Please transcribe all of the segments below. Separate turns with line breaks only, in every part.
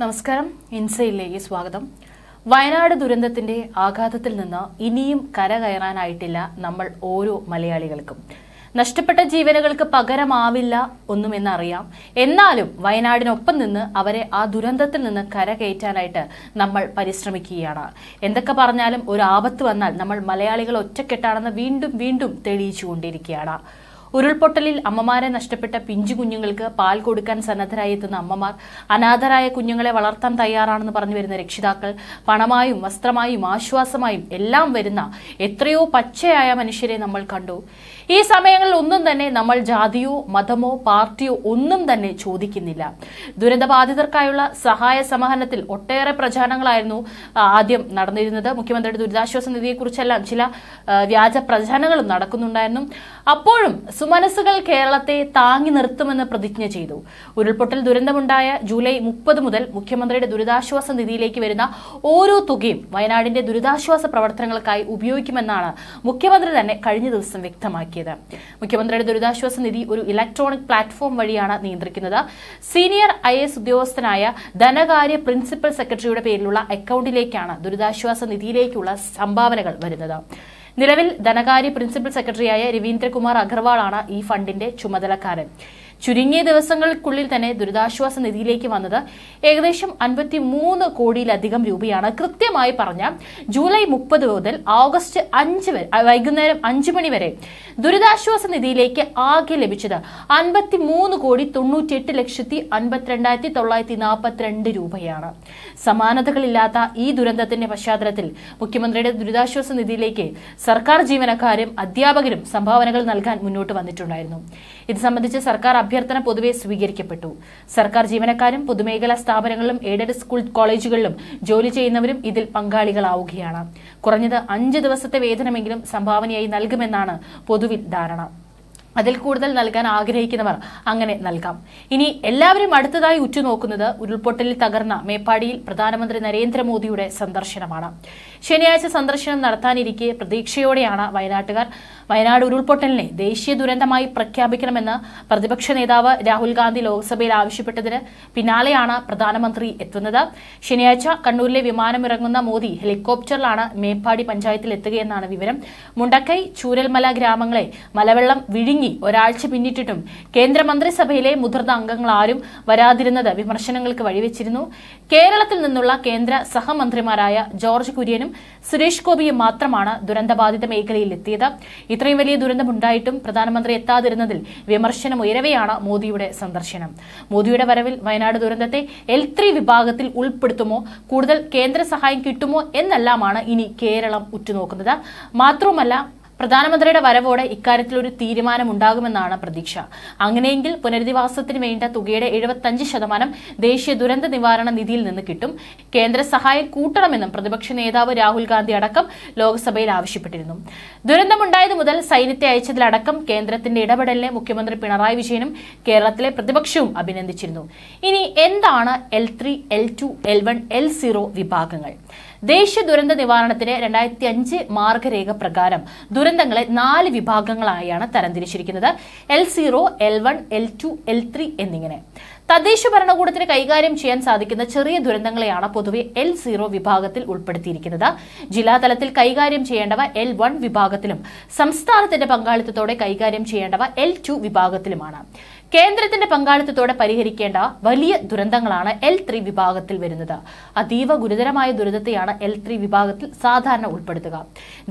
നമസ്കാരം. ഇൻസൈലിലേക്ക് സ്വാഗതം. വയനാട് ദുരന്തത്തിന്റെ ആഘാതത്തിൽ നിന്ന് ഇനിയും കരകയറാനായിട്ടില്ല നമ്മൾ ഓരോ മലയാളികൾക്കും. നഷ്ടപ്പെട്ട ജീവനുകൾക്ക് പകരമാവില്ല ഒന്നുമെന്നറിയാം. എന്നാലും വയനാടിനൊപ്പം നിന്ന് അവരെ ആ ദുരന്തത്തിൽ നിന്ന് കരകയറ്റാനായിട്ട് നമ്മൾ പരിശ്രമിക്കുകയാണ്. എന്തൊക്കെ പറഞ്ഞാലും ഒരു ആപത്ത് വന്നാൽ നമ്മൾ മലയാളികൾ ഒറ്റക്കെട്ടാണെന്ന് വീണ്ടും വീണ്ടും തെളിയിച്ചുകൊണ്ടിരിക്കുകയാണ്. ഉരുൾപൊട്ടലിൽ അമ്മമാരെ നഷ്ടപ്പെട്ട പിഞ്ചു കുഞ്ഞുങ്ങൾക്ക് പാൽ കൊടുക്കാൻ സന്നദ്ധരായി എത്തുന്ന അമ്മമാർ അനാഥരായ കുഞ്ഞുങ്ങളെ വളർത്താൻ തയ്യാറാണെന്ന് പറഞ്ഞു വരുന്ന രക്ഷിതാക്കൾ പണമായും വസ്ത്രമായും ആശ്വാസമായും എല്ലാം വരുന്ന എത്രയോ പച്ചയായ മനുഷ്യരെ നമ്മൾ കണ്ടു. ഈ സമയങ്ങളിൽ ഒന്നും തന്നെ നമ്മൾ ജാതിയോ മതമോ പാർട്ടിയോ ഒന്നും തന്നെ ചോദിക്കുന്നില്ല. ദുരന്തബാധിതർക്കായുള്ള സഹായ സമാഹരണത്തിൽ ഒട്ടേറെ പ്രചാരണങ്ങളായിരുന്നു ആദ്യം നടന്നിരുന്നത്. മുഖ്യമന്ത്രിയുടെ ദുരിതാശ്വാസ നിധിയെക്കുറിച്ചെല്ലാം ചില വ്യാജ പ്രചാരണങ്ങളും നടക്കുന്നുണ്ടായിരുന്നു. അപ്പോഴും സുമനസ്സുകൾ കേരളത്തെ താങ്ങി നിർത്തുമെന്ന് പ്രതിജ്ഞ ചെയ്തു. ഉരുൾപൊട്ടൽ ദുരന്തമുണ്ടായ ജൂലൈ മുപ്പത് മുതൽ മുഖ്യമന്ത്രിയുടെ ദുരിതാശ്വാസ നിധിയിലേക്ക് വരുന്ന ഓരോ തുകയും വയനാടിന്റെ ദുരിതാശ്വാസ പ്രവർത്തനങ്ങൾക്കായി ഉപയോഗിക്കുമെന്നാണ് മുഖ്യമന്ത്രി തന്നെ കഴിഞ്ഞ ദിവസം വ്യക്തമാക്കിയത് മുഖ്യമന്ത്രിയുടെ ദുരിതാശ്വാസ നിധി ഒരു ഇലക്ട്രോണിക് പ്ലാറ്റ്ഫോം വഴിയാണ് നിയന്ത്രിക്കുന്നത്. സീനിയർ ഐ ഉദ്യോഗസ്ഥനായ ധനകാര്യ പ്രിൻസിപ്പൽ സെക്രട്ടറിയുടെ പേരിലുള്ള അക്കൗണ്ടിലേക്കാണ് ദുരിതാശ്വാസ നിധിയിലേക്കുള്ള സംഭാവനകൾ വരുന്നത്. നിലവിൽ ധനകാര്യ പ്രിൻസിപ്പൽ സെക്രട്ടറിയായ രവീന്ദ്രകുമാർ അഗർവാളാണ് ഈ ഫണ്ടിന്റെ ചുമതലക്കാരൻ. ചുരുങ്ങിയ ദിവസങ്ങൾക്കുള്ളിൽ തന്നെ ദുരിതാശ്വാസ നിധിയിലേക്ക് വന്നത് ഏകദേശം അൻപത്തി മൂന്ന് കോടിയിലധികം രൂപയാണ്. കൃത്യമായി പറഞ്ഞ ജൂലൈ മുപ്പത് മുതൽ ഓഗസ്റ്റ് അഞ്ച് വരെ വൈകുന്നേരം അഞ്ച് മണി വരെ ദുരിതാശ്വാസ നിധിയിലേക്ക് ആകെ ലഭിച്ചത് അൻപത്തി മൂന്ന് കോടി തൊണ്ണൂറ്റിയെട്ട് ലക്ഷത്തി അൻപത്തിരണ്ടായിരത്തി തൊള്ളായിരത്തി നാൽപ്പത്തിരണ്ട് രൂപയാണ്. സമാനതകളില്ലാത്ത ഈ ദുരന്തത്തിന്റെ പശ്ചാത്തലത്തിൽ മുഖ്യമന്ത്രിയുടെ ദുരിതാശ്വാസ നിധിയിലേക്ക് സർക്കാർ ജീവനക്കാരും അധ്യാപകരും സംഭാവനകൾ നൽകാൻ മുന്നോട്ട് വന്നിട്ടുണ്ടായിരുന്നു. ഇത് സംബന്ധിച്ച് സർക്കാർ അഭ്യർത്ഥന പൊതുവെ സ്വീകരിക്കപ്പെട്ടു. സർക്കാർ ജീവനക്കാരും പൊതുമേഖലാ സ്ഥാപനങ്ങളിലും എയ്ഡഡ് സ്കൂൾ കോളേജുകളിലും ജോലി ചെയ്യുന്നവരും ഇതിൽ പങ്കാളികളാവുകയാണ്. കുറഞ്ഞത് അഞ്ച് ദിവസത്തെ വേതനമെങ്കിലും സംഭാവനയായി നൽകുമെന്നാണ് പൊതുവിൽ ധാരണ. അതിൽ കൂടുതൽ നൽകാൻ ആഗ്രഹിക്കുന്നവർ അങ്ങനെ നൽകാം. ഇനി എല്ലാവരും അടുത്തതായി ഉറ്റുനോക്കുന്നത് ഉരുൾപൊട്ടലിൽ തകർന്ന മേപ്പാടിയിൽ പ്രധാനമന്ത്രി നരേന്ദ്രമോദിയുടെ സന്ദർശനമാണ്. ശനിയാഴ്ച സന്ദർശനം നടത്താനിരിക്കെ പ്രതീക്ഷയോടെയാണ് വയനാട്ടുകാർ വയനാട് ഉരുൾപൊട്ടലിനെ ദേശീയ ദുരന്തമായി പ്രഖ്യാപിക്കണമെന്ന് പ്രതിപക്ഷ നേതാവ് രാഹുൽ ഗാന്ധി ലോക്സഭയിൽ ആവശ്യപ്പെട്ടതിന് പിന്നാലെയാണ് പ്രധാനമന്ത്രി എത്തുന്നത്. ശനിയാഴ്ച കണ്ണൂരിലെ വിമാനമിറങ്ങുന്ന മോദി ഹെലികോപ്റ്ററിലാണ് മേപ്പാടി പഞ്ചായത്തിൽ എത്തുകയെന്നാണ് വിവരം. മുണ്ടക്കൈ ചൂരൽമല ഗ്രാമങ്ങളെ മലവെള്ളം വിഴുങ്ങി ഒരാഴ്ച പിന്നിട്ടിട്ടും കേന്ദ്രമന്ത്രിസഭയിലെ മുതിർന്ന അംഗങ്ങൾ ആരും വരാതിരുന്നത് വിമർശനങ്ങൾക്ക് വഴിവെച്ചിരുന്നു. കേരളത്തിൽ നിന്നുള്ള കേന്ദ്ര സഹമന്ത്രിമാരായ ജോർജ് കുര്യനും സുരേഷ് ഗോപിയും മാത്രമാണ് ദുരന്തബാധിത മേഖലയിൽ എത്തിയത്. ഇത്രയും വലിയ ദുരന്തമുണ്ടായിട്ടും പ്രധാനമന്ത്രി എത്താതിരുന്നതിൽ വിമർശനം ഉയരവെയാണ് മോദിയുടെ സന്ദർശനം. മോദിയുടെ വരവിൽ വയനാട് ദുരന്തത്തെ എൽ ത്രീ വിഭാഗത്തിൽ ഉൾപ്പെടുത്തുമോ? കൂടുതൽ കേന്ദ്ര സഹായം കിട്ടുമോ? എന്നെല്ലാമാണ് ഇനി കേരളം ഉറ്റുനോക്കുന്നത്. മാത്രവുമല്ല പ്രധാനമന്ത്രിയുടെ വരവോടെ ഇക്കാര്യത്തിൽ ഒരു തീരുമാനമുണ്ടാകുമെന്നാണ് പ്രതീക്ഷ. അങ്ങനെയെങ്കിൽ പുനരധിവാസത്തിന് വേണ്ട തുകയുടെ എഴുപത്തഞ്ച് ശതമാനം ദേശീയ ദുരന്ത നിവാരണ നിധിയിൽ നിന്ന് കിട്ടും. കേന്ദ്ര സഹായം കൂട്ടണമെന്നും പ്രതിപക്ഷ നേതാവ് രാഹുൽ ഗാന്ധി അടക്കം ലോക്സഭയിൽ ആവശ്യപ്പെട്ടിരുന്നു. ദുരന്തമുണ്ടായത് മുതൽ സൈന്യത്തെ അയച്ചതിലടക്കം കേന്ദ്രത്തിന്റെ ഇടപെടലിനെ മുഖ്യമന്ത്രി പിണറായി വിജയനും കേരളത്തിലെ പ്രതിപക്ഷവും അഭിനന്ദിച്ചിരുന്നു. ഇനി എന്താണ് L three L two L one L zero വിഭാഗങ്ങൾ? ദേശീയ ദുരന്ത നിവാരണത്തിന് രണ്ടായിരത്തി അഞ്ച് മാർഗരേഖ പ്രകാരം ദുരന്തങ്ങളെ നാല് വിഭാഗങ്ങളായാണ് തരംതിരിച്ചിരിക്കുന്നത്. L zero L one L two L three എന്നിങ്ങനെ. തദ്ദേശ ഭരണകൂടത്തിന് കൈകാര്യം ചെയ്യാൻ സാധിക്കുന്ന ചെറിയ ദുരന്തങ്ങളെയാണ് പൊതുവെ എൽ സീറോ വിഭാഗത്തിൽ ഉൾപ്പെടുത്തിയിരിക്കുന്നത്. ജില്ലാതലത്തിൽ കൈകാര്യം ചെയ്യേണ്ടവ എൽ വൺ വിഭാഗത്തിലും സംസ്ഥാനത്തിന്റെ പങ്കാളിത്തത്തോടെ കൈകാര്യം ചെയ്യേണ്ടവ എൽ ടു വിഭാഗത്തിലുമാണ്. കേന്ദ്രത്തിന്റെ പങ്കാളിത്തത്തോടെ പരിഹരിക്കേണ്ട വലിയ ദുരന്തങ്ങളാണ് എൽ ത്രീ വിഭാഗത്തിൽ വരുന്നത്. അതീവ ഗുരുതരമായ ദുരിതത്തെയാണ് എൽ ത്രീ വിഭാഗത്തിൽ സാധാരണ ഉൾപ്പെടുത്തുക.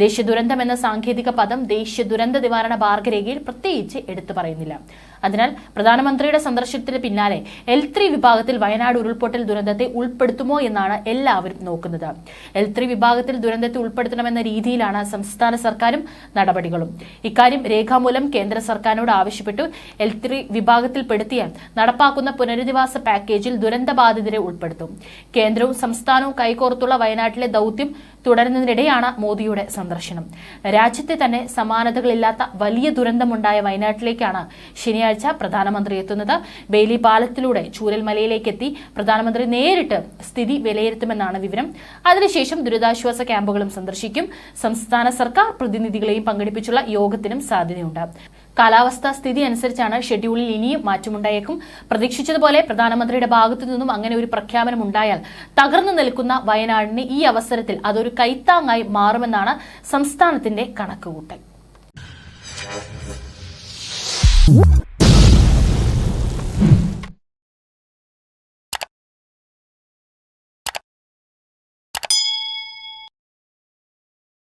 ദേശീയ ദുരന്തം എന്ന സാങ്കേതിക പദം ദേശീയ ദുരന്ത നിവാരണ മാർഗരേഖയിൽ പ്രത്യേകിച്ച് എടുത്തു പറയുന്നില്ല. അതിനാൽ പ്രധാനമന്ത്രിയുടെ സന്ദർശനത്തിന് പിന്നാലെ എൽ ത്രീ വിഭാഗത്തിൽ വയനാട് ഉരുൾപൊട്ടൽ ദുരന്തത്തെ ഉൾപ്പെടുത്തുമോ എന്നാണ് എല്ലാവരും നോക്കുന്നത്. എൽ ത്രീ വിഭാഗത്തിൽ ദുരന്തത്തെ ഉൾപ്പെടുത്തണമെന്ന രീതിയിലാണ് സംസ്ഥാന സർക്കാരും നടപടികളും. ഇക്കാര്യം രേഖാമൂലം കേന്ദ്ര സർക്കാരിനോട് ആവശ്യപ്പെട്ടു. എൽ ത്രീ വിഭാഗത്തിൽപ്പെടുത്തിയാൽ നടപ്പാക്കുന്ന പുനരധിവാസ പാക്കേജിൽ ദുരന്തബാധിതരെ ഉൾപ്പെടുത്തും. കേന്ദ്രവും സംസ്ഥാനവും കൈകോർത്തുള്ള വയനാട്ടിലെ ദൌത്യം തുടരുന്നതിനിടെയാണ് മോദിയുടെ സന്ദർശനം. രാജ്യത്തെ തന്നെ സമാനതകളില്ലാത്ത വലിയ ദുരന്തമുണ്ടായ വയനാട്ടിലേക്കാണ് ശനിയാഴ്ച പ്രധാനമന്ത്രി എത്തുന്നത്. ബെയിലി പാലത്തിലൂടെ ചൂരൽമലയിലേക്ക് എത്തി പ്രധാനമന്ത്രി നേരിട്ട് സ്ഥിതി വിലയിരുത്തുമെന്നാണ് വിവരം. അതിനുശേഷം ദുരിതാശ്വാസ ക്യാമ്പുകളും സന്ദർശിക്കും. സംസ്ഥാന സർക്കാർ പ്രതിനിധികളെയും പങ്കെടുപ്പിച്ചുള്ള യോഗത്തിനും സാധ്യതയുണ്ട്. കാലാവസ്ഥാ സ്ഥിതി അനുസരിച്ചാണ് ഷെഡ്യൂളിൽ ഇനിയും മാറ്റമുണ്ടായേക്കും. പ്രതീക്ഷിച്ചതുപോലെ പ്രധാനമന്ത്രിയുടെ ഭാഗത്തു നിന്നും അങ്ങനെ ഒരു പ്രഖ്യാപനം ഉണ്ടായാൽ തകർന്നു നിൽക്കുന്ന വയനാടിന് ഈ അവസരത്തിൽ അതൊരു കൈത്താങ്ങായി മാറുമെന്നാണ് സംസ്ഥാനത്തിന്റെ കണക്കുകൂട്ടൽ.